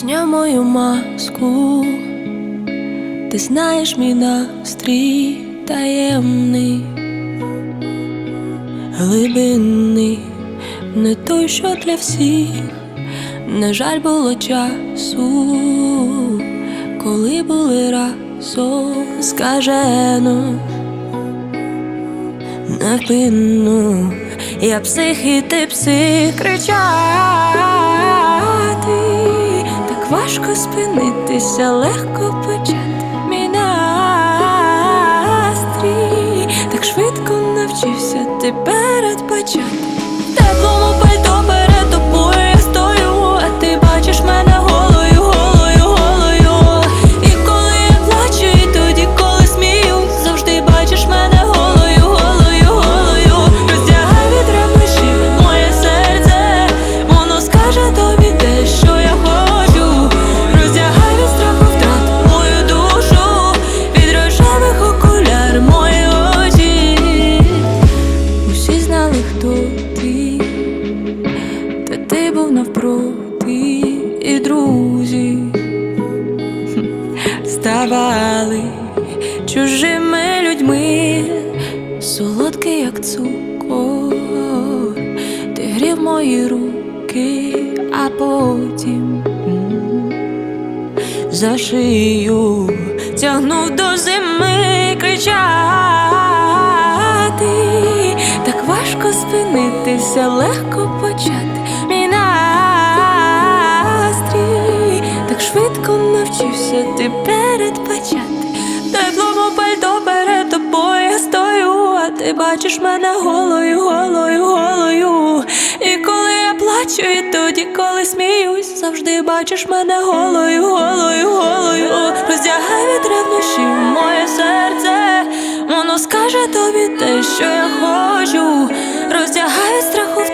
Зняв мою маску, ти знаєш мій настрій таємний, глибинний, не той, що для всіх, на жаль, було часу, коли були разом скажено. Невпинно, я псих і ти псих кричати, так важко спинитися, легко почати мій настрій, так швидко навчився ти передбачати. Навпроти, і друзі ставали чужими людьми, солодкий, як цукор, ти грів мої руки, а потім за шию тягнув до зими кричати, так важко спинитися, легко почати швидко навчився ти передбачати. Теплому пальто перед тобою я стою, а ти бачиш мене голою, голою, голою. І коли я плачу, і тоді, коли сміюсь, завжди бачиш мене голою, голою, голою. Роздягай від ревнощів моє серце, воно скаже тобі те, що я хочу. Роздягай від страху.